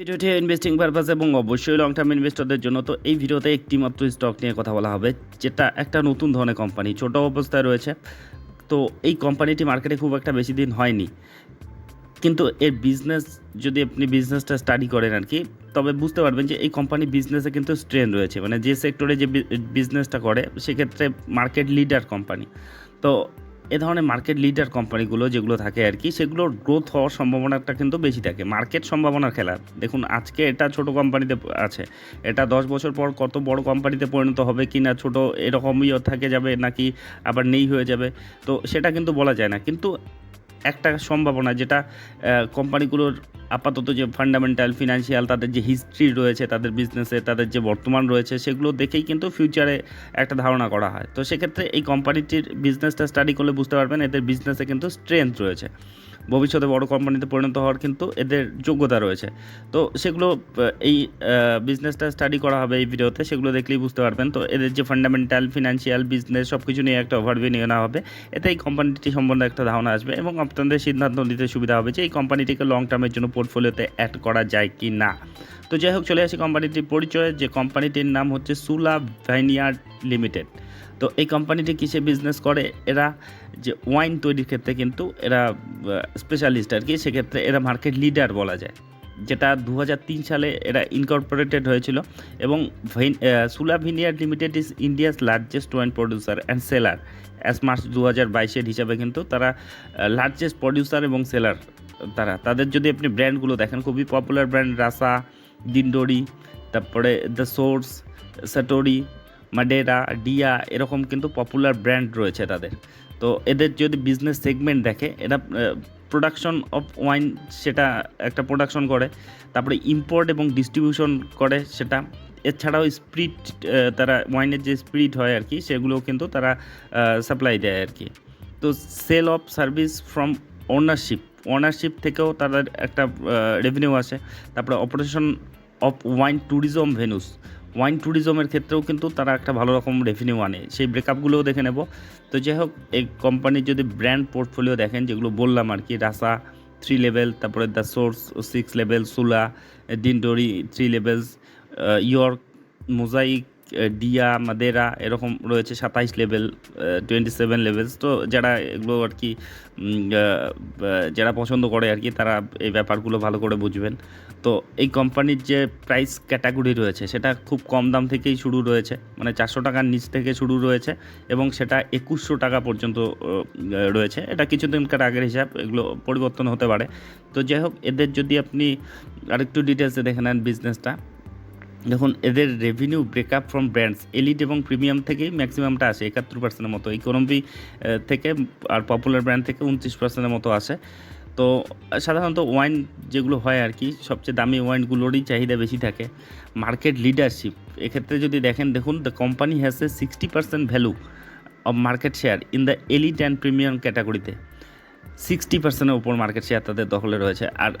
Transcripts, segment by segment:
ভিডিওটি investing purpose এবং অবশ্যই লং টার্ম ইনভেস্টরদের জন্য তো এই ভিডিওতে একটি মাত্র স্টক নিয়ে কথা বলা হবে, যেটা একটা নতুন ধরনের কোম্পানি ছোট অবস্থায় রয়েছে। তো এই কোম্পানিটি মার্কেটে খুব একটা বেশি দিন হয়নি। কিন্তু এর বিজনেস যদি আপনি বিজনেসটা স্টাডি করেন আর কি তবে বুঝতে পারবেন যে এই কোম্পানি বিজনেসে কিন্তু স্ট্রেন রয়েছে। মানে যে সেক্টরে যে বিজনেসটা করে, সেক্ষেত্রে মার্কেট লিডার কোম্পানি তো এ ধরনের মার্কেট লিডার কোম্পানিগুলো যেগুলো থাকে আর কি, সেগুলোর গ্রোথ হওয়ার সম্ভাবনাটা কিন্তু বেশি থাকে। মার্কেট সম্ভাবনার খেলা। দেখুন, আজকে এটা ছোট কোম্পানিতে আছে। এটা দশ বছর পর কত বড় কোম্পানিতে পরিণত হবে কি না ছোটো এরকমই থাকে যাবে নাকি আবার নেই হয়ে যাবে, তো সেটা কিন্তু বলা যায় না। কিন্তু একটা সম্ভাবনা যেটা কোম্পানিগুলোর আপাতত যে ফান্ডামেন্টাল ফিনান্সিয়াল তাদের যে হিস্ট্রি রয়েছে, তাদের বিজনেসে তাদের যে বর্তমান রয়েছে, সেগুলো দেখেই কিন্তু ফিউচারে একটা ধারণা করা হয়। তো সেক্ষেত্রে এই কোম্পানিটির বিজনেসটা স্টাডি করলে বুঝতে পারবেন, এদের বিজনেসে কিন্তু স্ট্রেংথ রয়েছে। ভবিষ্যতে বড় কোম্পানিতে পরিণত হওয়ার কিন্তু এদের যোগ্যতা রয়েছে। তো সেগুলো এই বিজনেসটা স্টাডি করা হবে এই ভিডিওতে সেগুলো দেখলেই বুঝতে পারবেন। তো এদের যে ফান্ডামেন্টাল ফিনান্সিয়াল বিজনেস সব কিছু নিয়ে একটা ওভারভিউ নিয়ে নেওয়া হবে। এতে এই কোম্পানিটি সম্বন্ধে একটা ধারণা আসবে এবং আপনাদের সিদ্ধান্ত নিতে সুবিধা হবে যে এই কোম্পানিটিকে লং টার্মের জন্য পোর্টফোলিওতে অ্যাড করা যায় কি না তো যাই হোক, চলে আসি কোম্পানিটির পরিচয়। যে কোম্পানিটির নাম হচ্ছে সুলা ভ্যানিয়ার্ড লিমিটেড তো এই কোম্পানিটি কিসে বিজনেস করে? এরা যে ওয়াইন তৈরির ক্ষেত্রে কিন্তু এরা স্পেশালিস্ট আর কি। সেক্ষেত্রে এরা মার্কেট লিডার বলা যায়। যেটা দু হাজার তিন সালে এরা ইনকর্পোরেটেড হয়েছিল এবং Sula vineyard limited is India's largest wine producer and seller as March দু হাজার বাইশের হিসাবে কিন্তু তারা লার্জেস্ট প্রডিউসার এবং সেলার তারা। তাদের যদি আপনি ব্র্যান্ডগুলো দেখেন, খুবই পপুলার ব্র্যান্ড রাসা, দিনডোরি, তারপরে দ্য সোর্স সাটোরি মাডেরা, ডিয়া এরকম কিন্তু পপুলার ব্র্যান্ড রয়েছে তাদের। তো এদের যদি বিজনেস সেগমেন্ট দেখে, এরা প্রোডাকশন অফ ওয়াইন সেটা একটা প্রোডাকশন করে, তারপরে ইম্পোর্ট এবং ডিস্ট্রিবিউশন করে সেটা। এছাড়াও স্প্রিট তারা ওয়াইনের যে স্প্রিট হয় আর কি, সেগুলোও কিন্তু তারা সাপ্লাই দেয় আর কি। তো sale of service from ownership ownership থেকেও তাদের একটা রেভিনিউ আসে। তারপরে operation of wine tourism venues wine ট্যুরিজমের ক্ষেত্রেও কিন্তু তারা একটা ভালো রকম রেভিনিউ আনে। সেই ব্রেকআপগুলোও দেখে নেব। তো যাই হোক, এই কোম্পানির যদি ব্র্যান্ড পোর্টফোলিও দেখেন, যেগুলো বললাম আর কি রাসা থ্রি লেভেল তারপরে the source six level Sula Dindori three levels York mosaic Dia, Madera এরকম রয়েছে সাতাইশ লেভেল টোয়েন্টি সেভেন লেভেলস তো যারা এগুলো আর কি যারা পছন্দ করে আর কি, তারা এই ব্যাপারগুলো ভালো করে বুঝবেন। তো এই কোম্পানির যে প্রাইস ক্যাটাগরি রয়েছে, সেটা খুব কম দাম থেকেই শুরু রয়েছে। মানে চারশো টাকার নিচ থেকে শুরু রয়েছে এবং সেটা একুশশো টাকা পর্যন্ত রয়েছে। এটা কিছুদিনকার আগের হিসাব, এগুলো পরিবর্তন হতে পারে। তো যাই হোক, এদের যদি আপনি আরেকটু ডিটেলসে দেখে নেন বিজনেসটা দেখুন, এদের revenue breakup from brands elite এবং প্রিমিয়াম থেকেই ম্যাক্সিমামটা আসে, একাত্তর পার্সেন্টের মতো। ইকোনমি থেকে আর পপুলার ব্র্যান্ড থেকে উনত্রিশ পার্সেন্টের মতো আসে। তো, সাধারণত ওয়াইন যেগুলো হয় আর কি, সবচেয়ে দামি ওয়াইনগুলোরই চাহিদা বেশি থাকে। মার্কেট লিডারশিপ এক্ষেত্রে যদি দেখেন, দেখুন the company has a sixty percent value of market share in the elite and premium ক্যাটাগরিতে সিক্সটি পার্সেন্টের উপর মার্কেট শেয়ার তাদের দখলে রয়েছে। আর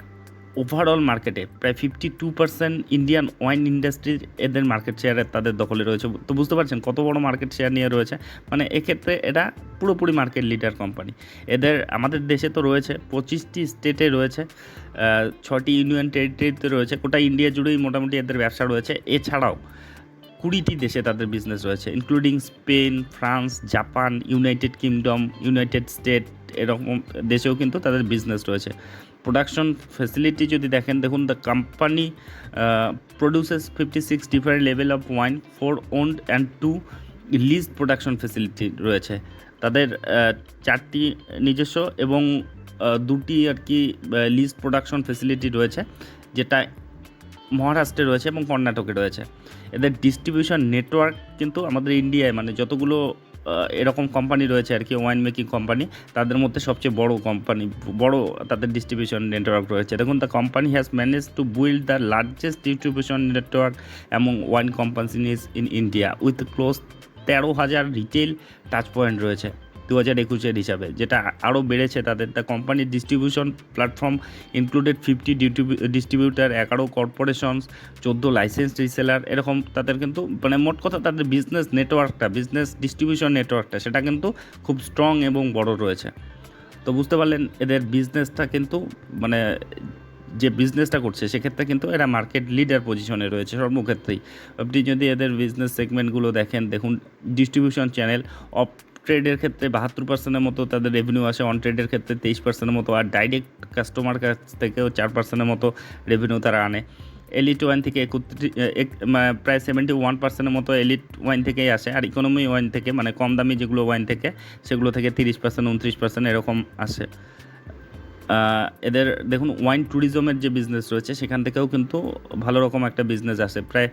ওভারঅল মার্কেটে প্রায় fifty two percent Indian wine ইন্ডাস্ট্রির এদের মার্কেট শেয়ারে তাদের দখলে রয়েছে। তো বুঝতে পারছেন কত বড় মার্কেট শেয়ার নিয়ে রয়েছে? মানে এক্ষেত্রে এটা পুরোপুরি মার্কেট লিডার কোম্পানি এদের আমাদের দেশে তো রয়েছে, পঁচিশটি স্টেটে রয়েছে ছটি ইউনিয়ন টেরিটরিতে রয়েছে, গোটা ইন্ডিয়া জুড়েই মোটামুটি এদের ব্যবসা রয়েছে। এছাড়াও কুড়িটি দেশে তাদের বিজনেস রয়েছে including Spain France Japan United Kingdom United state এরকম দেশেও কিন্তু তাদের বিজনেস রয়েছে। প্রোডাকশন ফেসিলিটি যদি দেখেন, দেখুন the company produces fifty six different level of wine four owned and two lease production facility রয়েছে। তাদের চারটি নিজস্ব এবং দুটি আর কি লিজ প্রোডাকশন ফেসিলিটি রয়েছে, যেটা মহারাষ্ট্রে রয়েছে এবং কর্ণাটকে রয়েছে। এদের ডিস্ট্রিবিউশন নেটওয়ার্ক কিন্তু আমাদের ইন্ডিয়ায় মানে যতগুলো এরকম কোম্পানি রয়েছে আর কি ওয়াইন মেকিং কোম্পানি তাদের মধ্যে সবচেয়ে বড় কোম্পানি বড় তাদের ডিস্ট্রিবিউশন নেটওয়ার্ক রয়েছে। দেখুন the company has manage to build the largest distribution network এবং wine companies in India with close তেরো হাজার রিটেল টাচ পয়েন্ট রয়েছে। দু হাজার একুশের হিসাবে, যেটা আরও বেড়েছে তাদের। দ্য কোম্পানির distribution platform included fifty distributor এগারো কর্পোরেশনস চোদ্দ লাইসেন্স রিসেলার এরকম তাদের কিন্তু মানে মোট কথা তাদের বিজনেস নেটওয়ার্কটা বিজনেস ডিস্ট্রিবিউশন নেটওয়ার্কটা সেটা কিন্তু খুব স্ট্রং এবং বড় রয়েছে। তো বুঝতে পারলেন, এদের বিজনেসটা কিন্তু মানে যে বিজনেসটা করছে, সেক্ষেত্রে কিন্তু এরা মার্কেট লিডার পজিশনে রয়েছে সর্বক্ষেত্রেই। আপনি যদি এদের বিজনেস সেগমেন্টগুলো দেখেন, দেখুন ডিস্ট্রিবিউশন চ্যানেল অফ ট্রেডের ক্ষেত্রে বাহাত্তর পার্সেন্টের মতো তাদের রেভিনিউ আসে অন ট্রেডের ক্ষেত্রে তেইশ পার্সেন্টের মতো, আর ডাইরেক্ট কাস্টমার কাছ থেকেও চার পার্সেন্টের মতো রেভিনিউ তারা আনে। এলিট ওয়াইন থেকে একত্রিশ প্রায় সেভেন্টি ওয়ান পার্সেন্টের মতো এলিট ওয়াইন থেকেই আসে, আর ইকোনমি ওয়াইন থেকে মানে কম দামি যেগুলো ওয়াইন থেকে, সেগুলো থেকে তিরিশ পার্সেন্ট উনত্রিশ পার্সেন্ট এরকম আসে। এদের, দেখুন ওয়াইন ট্যুরিজমের যে বিজনেস রয়েছে, সেখান থেকেও কিন্তু ভালো রকম একটা বিজনেস আসে। প্রায়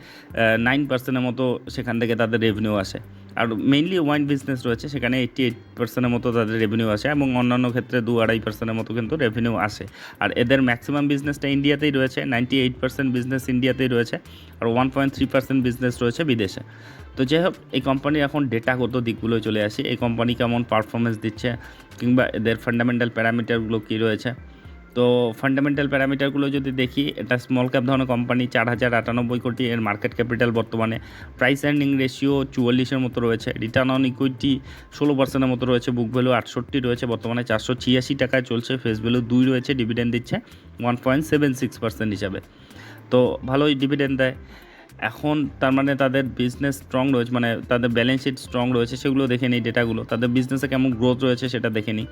নাইন পার্সেন্টের মতো সেখান থেকে তাদের রেভিনিউ আসে। আর মেইনলি ওয়াইন বিজনেস রয়েছে, সেখানে এইটটি এইট পার্সেন্টের মতো তাদের রেভিনিউ আসে এবং অন্যান্য ক্ষেত্রে দু আড়াই পার্সেন্টের মতো কিন্তু রেভিনিউ আসে। আর এদের ম্যাক্সিমাম বিজনেসটা ইন্ডিয়াতেই রয়েছে নাইনটি এইট পার্সেন্ট বিজনেস ইন্ডিয়াতেই রয়েছে আর one point three percent business রয়েছে বিদেশে। তো যাই হোক এই কোম্পানির এখন ডেটাগত দিকগুলো চলে আসি। এই কোম্পানি কেমন পারফরমেন্স দিচ্ছে কিংবা এদের ফান্ডামেন্টাল প্যারামিটারগুলো কী রয়েছে? তো ফান্ডামেন্টাল প্যারামিটারগুলো যদি দেখি, এটা স্মল ক্যাপ ধরনের কোম্পানি চার হাজার আটানব্বই কোটি এর মার্কেট ক্যাপিটাল বর্তমানে। প্রাইস অ্যান্ডিং রেশিও চুয়াল্লিশের মতো রয়েছে। রিটার্ন অন ইকুইটি ষোলো পার্সেন্টের মতো রয়েছে। বুক ভ্যালু আটষট্টি রয়েছে। বর্তমানে চারশো ছিয়াশি টাকায় চলছে। ফেস ভ্যালু দুই রয়েছে। ডিভিডেন্ড দিচ্ছে one point seven six percent হিসাবে। তো ভালোই ডিভিডেন্ড দেয়। এখন তার মানে তাদের বিজনেস স্ট্রং রয়েছে মানে তাদের ব্যালেন্স শিট স্ট্রং রয়েছে, সেগুলো দেখে নিই ডেটাগুলো তাদের বিজনেসে কেমন গ্রোথ রয়েছে সেটা দেখে নিই।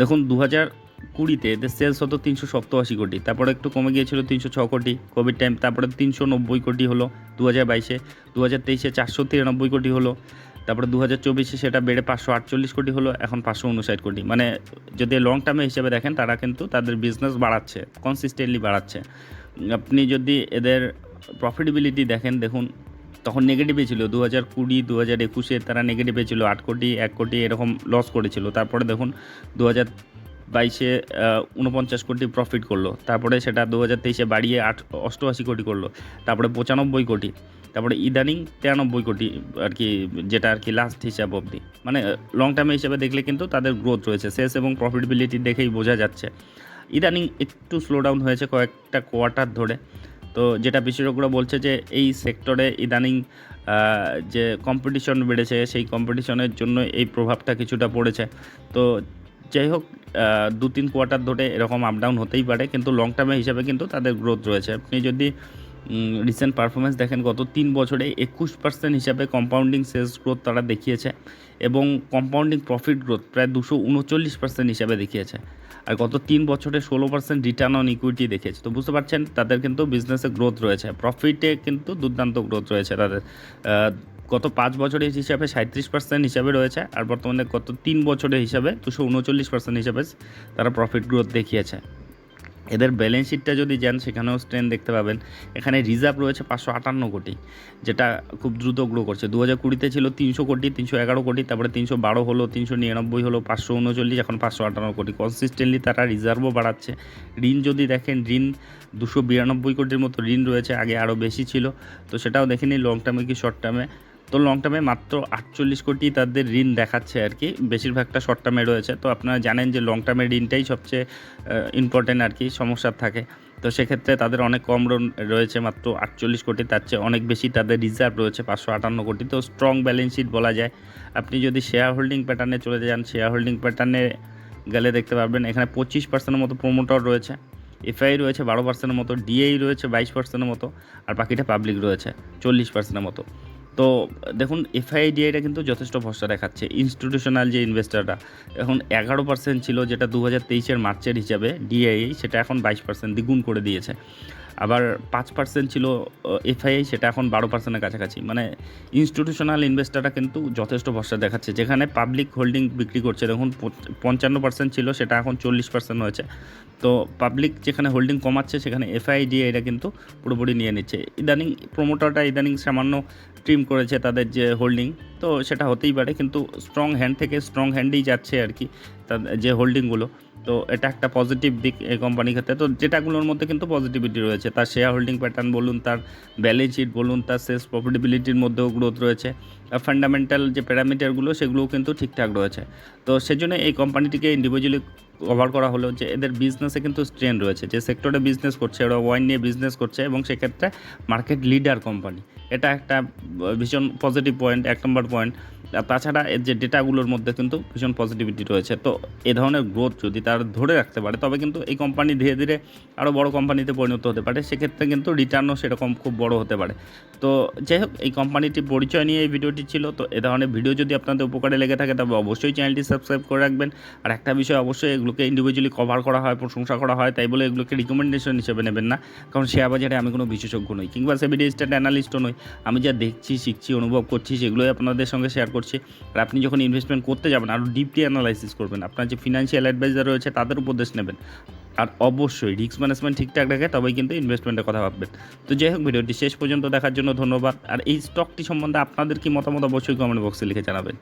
দেখুন দু হাজার কুড়িতে এদের সেলস হতো তিনশো সপ্তআশি কোটি, তারপরে একটু কমে গিয়েছিল তিনশো ছ কোটি কোভিড টাইম তারপরে তিনশো নব্বই কোটি হলো দু হাজার বাইশে দু হাজার তেইশে চারশো তিরানব্বই কোটি হলো, তারপরে দু হাজার চব্বিশে সেটা বেড়ে পাঁচশো আটচল্লিশ কোটি হলো, এখন পাঁচশো উনষাট কোটি। মানে যদি লং টার্মে হিসেবে দেখেন, তারা কিন্তু তাদের বিজনেস বাড়াচ্ছে কনসিস্টেন্টলি বাড়াচ্ছে। আপনি যদি এদের প্রফিটেবিলিটি দেখেন, দেখুন, তখন নেগেটিভে ছিল দু হাজার কুড়ি দু হাজার একুশে তারা নেগেটিভে ছিল, আট কোটি, এক কোটি, এরকম লস করেছিল। তারপরে দেখুন দু হাজার বাইশে উনপঞ্চাশ কোটি প্রফিট করল। তারপরে সেটা দু হাজার তেইশে বাড়িয়ে আট, অষ্টআশি কোটি করল। তারপরে পঁচানব্বই কোটি। তারপরে ইদানিং তিরানব্বই কোটি আর কি, যেটা আর কি লাস্ট হিসাব অবধি। মানে লং টার্মে হিসাবে দেখলে কিন্তু তাদের গ্রোথ রয়েছে। সেলস এবং প্রফিটেবিলিটি দেখেই বোঝা যাচ্ছে। ইদানিং একটু স্লো ডাউন হয়েছে কয়েকটা কোয়ার্টার ধরে। তো যেটা বিশেষজ্ঞরা বলছে যে, এই সেক্টরে ইদানিং যে কম্পিটিশন বেড়েছে, সেই কম্পিটিশনের জন্য এই প্রভাবটা কিছুটা পড়েছে। তো যাই হোক দু তিন কোয়ার্টার ধরে এরকম আপ ডাউন হতেই পারে, কিন্তু লং টার্মে হিসাবে কিন্তু তাদের গ্রোথ রয়েছে। আপনি যদি রিসেন্ট পারফরমেন্স দেখেন, গত তিন বছরে একুশ পার্সেন্ট হিসাবে কম্পাউন্ডিং সেলস গ্রোথ তারা দেখিয়েছে এবং কম্পাউন্ডিং প্রফিট গ্রোথ প্রায় দুশো উনচল্লিশ পার্সেন্ট হিসাবে দেখিয়েছে। আর গত তিন বছরে ষোলো পার্সেন্ট রিটার্ন অন ইকুইটি দেখেছে তো বুঝতে পারছেন, তাদের কিন্তু বিজনেসে গ্রোথ রয়েছে। প্রফিটে কিন্তু দুর্দান্ত গ্রোথ রয়েছে তাদের। গত পাঁচ বছরের হিসাবে সাঁত্রিশ পার্সেন্ট হিসাবে রয়েছে, আর বর্তমানে গত তিন বছরের হিসাবে দুশো উনচল্লিশ পার্সেন্ট হিসাবে তারা প্রফিট গ্রোথ দেখিয়েছে। এদের ব্যালেন্স শিটটা যদি যান, সেখানেও স্ট্রেন দেখতে পাবেন। এখানে রিজার্ভ রয়েছে পাঁচশো আটান্ন কোটি, যেটা খুব দ্রুত গ্রো করছে। দু হাজার কুড়িতে ছিল তিনশো কোটি, তিনশো এগারো কোটি, তারপরে তিনশো বারো হলো, তিনশো নিরানব্বই হলো, পাঁচশো উনচল্লিশ, এখন পাঁচশো আটান্ন কোটি। কনসিস্টেন্টলি তারা রিজার্ভও বাড়াচ্ছে। ঋণ যদি দেখেন, ঋণ দুশো বিরানব্বই কোটির মতো ঋণ রয়েছে, আগে আরও বেশি ছিল। তো সেটাও দেখে নিই লং টার্মে কি শর্ট টার্মে তো লং টার্মে মাত্র আটচল্লিশ কোটি তাদের ঋণ দেখাচ্ছে আর কি। বেশিরভাগটা শর্ট টার্মে রয়েছে। তো আপনারা জানেন যে লং টার্মের ঋণটাই সবচেয়ে ইম্পর্টেন্ট আর কি, সমস্যা থাকে। তো সেক্ষেত্রে তাদের অনেক কম রয়েছে, মাত্র আটচল্লিশ কোটি। তার চেয়ে অনেক বেশি তাদের রিজার্ভ রয়েছে, পাঁচশো আটান্ন কোটি। তো স্ট্রং ব্যালেন্স শিট বলা যায়। আপনি যদি শেয়ার হোল্ডিং প্যাটার্নে চলে যান শেয়ার হোল্ডিং প্যাটার্নে গেলে দেখতে পারবেন, এখানে পঁচিশ পার্সেন্টের মতো প্রোমোটর রয়েছে। এফআই রয়েছে, বারো পার্সেন্টের মতো ডিএই রয়েছে, বাইশ পার্সেন্টের মতো। আর বাকিটা পাবলিক রয়েছে, চল্লিশ পার্সেন্টের মতো। তো, দেখুন এফআইডিআইটা কিন্তু যথেষ্ট ভরসা দেখাচ্ছে ইনস্টিটিউশনাল যে ইনভেস্টাররা এখন এগারো পার্সেন্ট ছিল যেটা দু হাজার তেইশের মার্চের হিসাবে ডিআই সেটা এখন বাইশ পার্সেন্ট দ্বিগুণ করে দিয়েছে। আবার পাঁচ পার্সেন্ট ছিল এফআইআই সেটা এখন বারো পার্সেন্টের কাছাকাছি। মানে ইনস্টিটিউশনাল ইনভেস্টাররা কিন্তু যথেষ্ট ভরসা দেখাচ্ছে, যেখানে পাবলিক হোল্ডিং বিক্রি করছে। দেখুন পঞ্চ- পঞ্চান্ন পার্সেন্ট ছিল, সেটা এখন চল্লিশ পার্সেন্ট হয়েছে। তো পাবলিক যেখানে হোল্ডিং কমাচ্ছে সেখানে এফআইডিএ এটা কিন্তু পুরোপুরি নিয়ে নিচ্ছে। ইদানিং প্রোমোটারটা ইদানিং সামান্য ট্রিম করেছে তাদের যে হোল্ডিং তো সেটা হতেই পারে, কিন্তু স্ট্রং হ্যান্ড থেকে স্ট্রং হ্যান্ডেই যাচ্ছে আর কি যে হোল্ডিংগুলো তো এটা একটা পজিটিভ দিক এই কোম্পানির ক্ষেত্রে। তো যেটাগুলোর মধ্যে কিন্তু পজিটিভিটি রয়েছে, তার শেয়ার হোল্ডিং প্যাটার্ন বলুন, তার ব্যালেন্স শিট বলুন, তার সেলস প্রফিটেবিলিটির মধ্যেও গ্রোথ রয়েছে। ফান্ডামেন্টাল যে প্যারামিটারগুলো সেগুলোও কিন্তু ঠিকঠাক রয়েছে। তো সেজন্য এই কোম্পানিটিকে ইন্ডিভিজুয়ালি কভার করা হলো যে এদের বিজনেসে কিন্তু স্ট্রেন রয়েছে। যে সেক্টরে বিজনেস করছে, ওরা ওয়াইন নিয়ে বিজনেস করছে এবং সেক্ষেত্রে মার্কেট লিডার কোম্পানি এটা একটা ভীষণ পজিটিভ পয়েন্ট এক নম্বর পয়েন্ট তাছাড়া এর যে ডেটাগুলোর মধ্যে কিন্তু ভীষণ পজিটিভিটি রয়েছে। তো এ ধরনের গ্রোথ যদি তার ধরে রাখতে পারে, তবে কিন্তু এই কোম্পানি ধীরে ধীরে আরও বড় কোম্পানিতে পরিণত হতে পারে। সেক্ষেত্রে কিন্তু রিটার্নও সেরকম খুব বড় হতে পারে। তো যাই হোক, এই কোম্পানিটির পরিচয় নিয়ে এই ভিডিওটি ছিল, তো এ ধরনের ভিডিও যদি আপনাদের উপকারে লেগে থাকে, তবে অবশ্যই চ্যানেলটি সাবস্ক্রাইব করে রাখবেন। আর একটা বিষয় অবশ্যই এগুলোকে ইন্ডিভিজুয়ালি কভার করা হয়, প্রশংসা করা হয়, তাই বলে এগুলোকে রিকমেন্ডেশন হিসেবে নেবেন না। কারণ শেয়ার বাজারে আমি কোনো বিশেষজ্ঞ নই, কিংবা সেবিডি স্টেট অ্যানালিস্টও নই। আমি যা দেখছি, শিখছি, অনুভব করছি, সেগুলোই আপনাদের সঙ্গে শেয়ার করছি। আর আপনি যখন ইনভেস্টমেন্ট করতে যাবেন আরও ডিপলি অ্যানালাইসিস করবেন। আপনার যে ফিনান্সিয়াল অ্যাডভাইজার রয়েছে, তাদের উপদেশ নেবেন। আর অবশ্যই রিস্ক ম্যানেজমেন্ট ঠিকঠাক রাখে তবেই কিন্তু ইনভেস্টমেন্টের কথা ভাববেন। তো যাই হোক, ভিডিওটি শেষ পর্যন্ত দেখার জন্য ধন্যবাদ। আর এই স্টকটি সম্বন্ধে আপনাদের কি মতামত অবশ্যই কমেন্ট বক্সে লিখে জানাবেন।